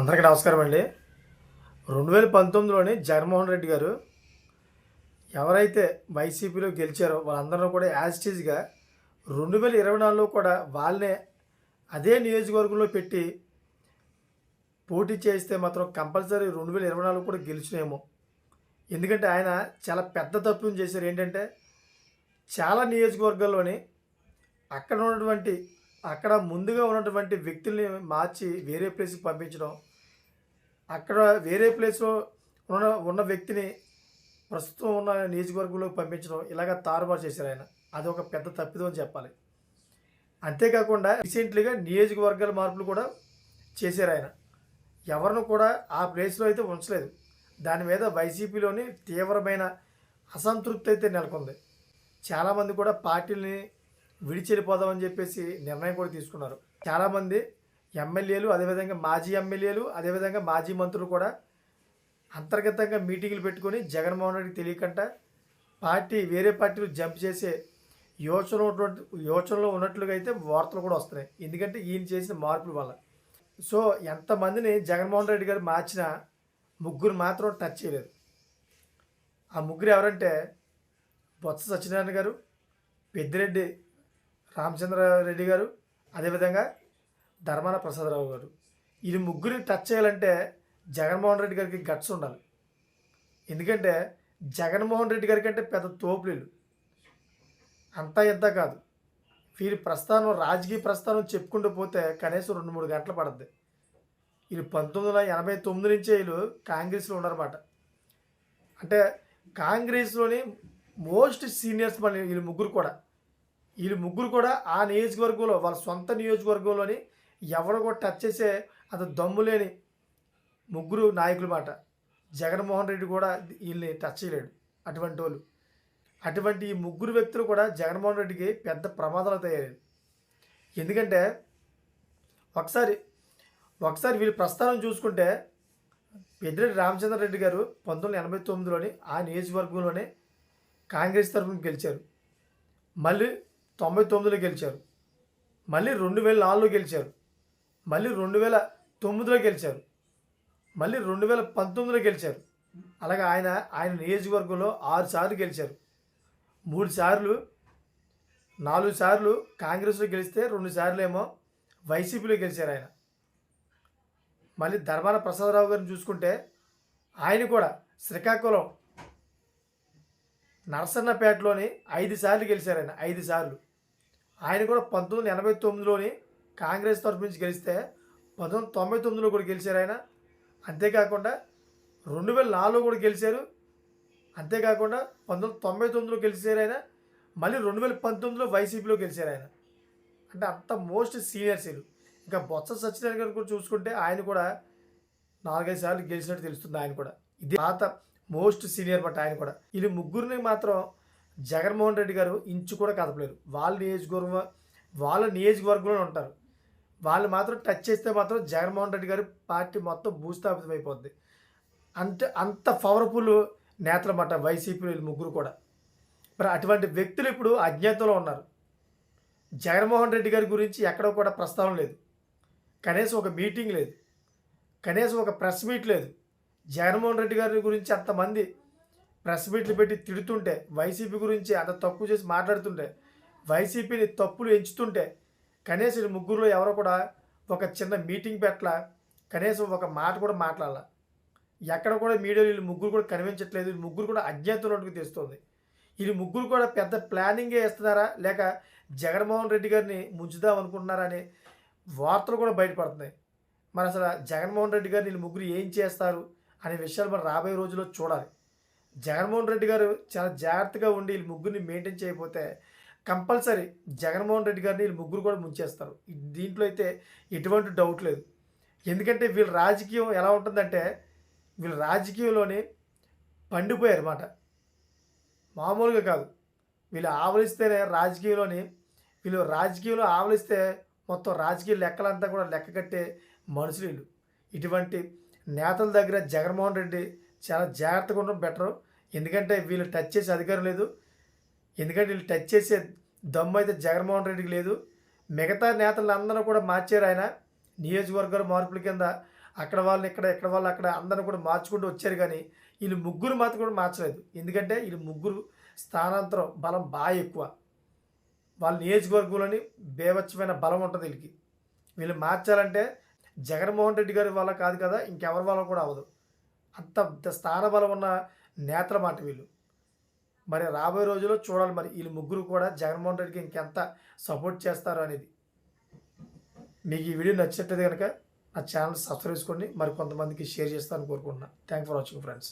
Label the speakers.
Speaker 1: అందరికీ నమస్కారం అండి. రెండు వేల పంతొమ్మిదిలోని జగన్మోహన్ రెడ్డి గారు ఎవరైతే వైసీపీలో గెలిచారో వాళ్ళందరూ కూడా యాజిటీజ్గా రెండు వేల ఇరవై నాలుగులో కూడా వాళ్ళనే అదే నియోజకవర్గంలో పెట్టి పోటీ చేస్తే మాత్రం కంపల్సరీ రెండు వేల ఇరవై నాలుగు కూడా గెలిచినేమో. ఎందుకంటే ఆయన చాలా పెద్ద తప్పు చేశారు. ఏంటంటే చాలా నియోజకవర్గాల్లోని అక్కడ ఉన్నటువంటి అక్కడ ముందుగా ఉన్నటువంటి వ్యక్తుల్ని మార్చి వేరే ప్లేస్కి పంపించడం అక్కడ వేరే ప్లేస్లో ఉన్న ఉన్న వ్యక్తిని ప్రస్తుతం ఉన్న నియోజకవర్గంలోకి పంపించడం ఇలాగ తారుమారు చేశారు ఆయన. అది ఒక పెద్ద తప్పిదం అని చెప్పాలి. అంతేకాకుండా రీసెంట్లీగా నియోజకవర్గాల మార్పులు కూడా చేశారు ఆయన. ఎవరిని కూడా ఆ ప్లేస్లో అయితే ఉంచలేదు. దాని మీద వైసీపీలోని తీవ్రమైన అసంతృప్తి అయితే నెలకొంది. చాలామంది కూడా పార్టీని విడిచెళ్ళిపోదామని చెప్పేసి నిర్ణయం కూడా తీసుకున్నారు. చాలామంది ఎమ్మెల్యేలు అదేవిధంగా మాజీ ఎమ్మెల్యేలు అదేవిధంగా మాజీ మంత్రులు కూడా అంతర్గతంగా మీటింగులు పెట్టుకొని జగన్మోహన్ రెడ్డికి తెలియకుండా పార్టీ వేరే పార్టీలు జంప్ చేసే యోచన యోచనలో ఉన్నట్లుగా అయితే వార్తలు కూడా వస్తున్నాయి. ఎందుకంటే ఈయన చేసిన మార్పుల వల్ల. సో ఎంతమందిని జగన్మోహన్ రెడ్డి గారు మార్చినా ముగ్గురు మాత్రం టచ్ చేయలేదు. ఆ ముగ్గురు ఎవరంటే బొత్స సత్యనారాయణ గారు పెద్దిరెడ్డి రామచంద్రారెడ్డి గారు అదేవిధంగా ధర్మాన ప్రసాదరావు గారు. ఇది ముగ్గురిని టచ్ చేయాలంటే జగన్మోహన్ రెడ్డి గారికి గట్స్ ఉండాలి. ఎందుకంటే జగన్మోహన్ రెడ్డి గారి కంటే పెద్ద తోపులీలు అంతా ఇంత కాదు. వీరి ప్రస్థానం రాజకీయ ప్రస్థానం చెప్పుకుంటూ పోతే కనీసం రెండు మూడు గంటలు పడుద్ది. వీళ్ళు పంతొమ్మిది వందల ఎనభై తొమ్మిది నుంచే వీళ్ళు కాంగ్రెస్లో ఉన్నారన్నమాట. అంటే కాంగ్రెస్లోని మోస్ట్ సీనియర్స్ మళ్ళీ వీళ్ళు ముగ్గురు కూడా. వీళ్ళు ముగ్గురు కూడా ఆ నియోజకవర్గంలో వాళ్ళ సొంత నియోజకవర్గంలోని ఎవరు కూడా టచ్ చేసే అంత దమ్ము లేని ముగ్గురు నాయకుల మాట. జగన్మోహన్ రెడ్డి కూడా వీళ్ళని టచ్ చేయలేడు. అటువంటి వాళ్ళు. అటువంటి ఈ ముగ్గురు వ్యక్తులు కూడా జగన్మోహన్ రెడ్డికి పెద్ద ప్రమాదాలు తయారయ్యాయి ఎందుకంటే ఒకసారి ఒకసారి వీళ్ళ ప్రస్థానం చూసుకుంటే పెద్దిరెడ్డి రామచంద్ర రెడ్డి గారు పంతొమ్మిది వందల ఎనభై తొమ్మిదిలోని ఆ నియోజకవర్గంలోనే కాంగ్రెస్ తరఫున గెలిచారు. మళ్ళీ తొంభై తొమ్మిదిలో గెలిచారు. మళ్ళీ రెండు వేల నాలుగులో గెలిచారు. మళ్ళీ రెండు వేల తొమ్మిదిలో గెలిచారు. మళ్ళీ రెండు వేల పంతొమ్మిదిలో గెలిచారు. అలాగే ఆయన ఆయన నియోజకవర్గంలో ఆరు సార్లు గెలిచారు. మూడు సార్లు నాలుగు సార్లు కాంగ్రెస్లో గెలిస్తే రెండు సార్లు ఏమో వైసీపీలో గెలిచారు ఆయన. మళ్ళీ ధర్మాన ప్రసాదరావు గారిని చూసుకుంటే ఆయన కూడా శ్రీకాకుళం నరసన్నపేటలోని ఐదు సార్లు గెలిచారు ఆయన ఐదు సార్లు. ఆయన కూడా పంతొమ్మిది వందల ఎనభై తొమ్మిదిలోని కాంగ్రెస్ తరఫు నుంచి గెలిస్తే పంతొమ్మిది తొంభై తొమ్మిదిలో కూడా గెలిచారు ఆయన. అంతేకాకుండా రెండు వేల నాలుగులో కూడా గెలిచారు. అంతేకాకుండా పంతొమ్మిది తొంభై తొమ్మిదిలో గెలిచారు ఆయన. మళ్ళీ రెండు వేల పంతొమ్మిదిలో వైసీపీలో గెలిచారు ఆయన. అంటే అంత మోస్ట్ సీనియర్స్ వీళ్ళు. ఇంకా బొత్స సత్యనారాయణ గారు కూడా చూసుకుంటే ఆయన కూడా నాలుగైదు సార్లు గెలిచినట్టు తెలుస్తుంది ఆయన కూడా. ఇది పాత మోస్ట్ సీనియర్ బట్ ఆయన కూడా. వీళ్ళు ముగ్గురిని మాత్రం జగన్మోహన్ రెడ్డి గారు ఇంచు కూడా కదపలేరు. వాళ్ళ నియోజకవర్గం వాళ్ళ నియోజకవర్గంలో ఉంటారు. వాళ్ళు మాత్రం టచ్ చేస్తే మాత్రం జగన్మోహన్ రెడ్డి గారి పార్టీ మొత్తం భూస్థాపితం అయిపోద్ది. అంటే అంత పవర్ఫుల్ నేతలన్నమాట వైసీపీ ముగ్గురు కూడా. మరి అటువంటి వ్యక్తులు ఇప్పుడు అజ్ఞాతంలో ఉన్నారు. జగన్మోహన్ రెడ్డి గారి గురించి ఎక్కడ కూడా ప్రస్తావన లేదు. కనీసం ఒక మీటింగ్ లేదు. కనీసం ఒక ప్రెస్ మీట్ లేదు. జగన్మోహన్ రెడ్డి గారి గురించి అంతమంది ప్రెస్ మీట్లు పెట్టి తిడుతుంటే వైసీపీ గురించి అంత తక్కువ చేసి మాట్లాడుతుంటే వైసీపీని తప్పులు ఎంచుతుంటే కనీసం ముగ్గురులో ఎవరో కూడా ఒక చిన్న మీటింగ్ పెట్టల కనీసం ఒక మాట కూడా మాట్లాడాల. ఎక్కడ కూడా మీడియాలో వీళ్ళు ముగ్గురు కూడా కనిపించట్లేదు వీళ్ళు ముగ్గురు కూడా అజ్ఞాతంలోకి తెస్తుంది వీళ్ళు ముగ్గురు కూడా పెద్ద ప్లానింగే ఇస్తున్నారా లేక జగన్మోహన్ రెడ్డి గారిని ముంచుదాం అనుకుంటున్నారా అనే వార్తలు కూడా బయటపడుతున్నాయి. మరి అసలు జగన్మోహన్ రెడ్డి గారు వీళ్ళు ముగ్గురు ఏం చేస్తారు అనే విషయాలు మరి రాబోయే రోజుల్లో చూడాలి. జగన్మోహన్ రెడ్డి గారు చాలా జాగ్రత్తగా ఉండి వీళ్ళు ముగ్గురిని మెయింటైన్ చేయకపోతే కంపల్సరీ జగన్మోహన్ రెడ్డి గారిని వీళ్ళు ముగ్గురు కూడా ముంచేస్తారు. దీంట్లో అయితే ఎటువంటి డౌట్ లేదు. ఎందుకంటే వీళ్ళ రాజకీయం ఎలా ఉంటుందంటే వీళ్ళ రాజకీయంలోని పండిపోయారు అన్నమాట. మామూలుగా కాదు. వీళ్ళు ఆవలిస్తేనే రాజకీయంలోని వీళ్ళు రాజకీయంలో ఆవలిస్తే మొత్తం రాజకీయ లెక్కలంతా కూడా లెక్క కట్టే మనుషులు వీళ్ళు. ఇటువంటి నేతల దగ్గర జగన్మోహన్ రెడ్డి చాలా జాగ్రత్తగా ఉండడం బెటరు ఎందుకంటే వీళ్ళు టచ్ చేసే అధికారం లేదు. ఎందుకంటే వీళ్ళు టచ్ చేసే దమ్ము అయితే జగన్మోహన్ రెడ్డికి లేదు. మిగతా నేతలందరూ కూడా మార్చారు ఆయన. నియోజకవర్గాల మార్పుల కింద అక్కడ వాళ్ళని ఇక్కడ ఇక్కడ వాళ్ళు అక్కడ అందరిని కూడా మార్చుకుంటూ వచ్చారు కానీ వీళ్ళు ముగ్గురు మాత్రం కూడా మార్చలేదు. ఎందుకంటే వీళ్ళు ముగ్గురు స్థానాంతరం బలం బాగా ఎక్కువ. వాళ్ళ నియోజకవర్గంలోని బేవచ్చమైన బలం ఉంటుంది వీళ్ళకి. వీళ్ళు మార్చాలంటే జగన్మోహన్ రెడ్డి గారి వల్ల కాదు కదా ఇంకెవరి వల్ల కూడా అవ్వదు. అంత స్థాన బలం ఉన్న నేతల మాట వీళ్ళు. మరి రాబోయే రోజుల్లో చూడాలి మరి వీళ్ళు ముగ్గురు కూడా జగన్మోహన్ రెడ్డికి ఇంకెంత సపోర్ట్ చేస్తారు అనేది. మీకు ఈ వీడియో నచ్చినట్లయితే కనుక నా ఛానల్ సబ్స్క్రైబ్ చేసుకోండి. మరి కొంతమందికి షేర్ చేస్తాను కోరుకుంటున్నాను థ్యాంక్ ఫర్ వాచింగ్ ఫ్రెండ్స్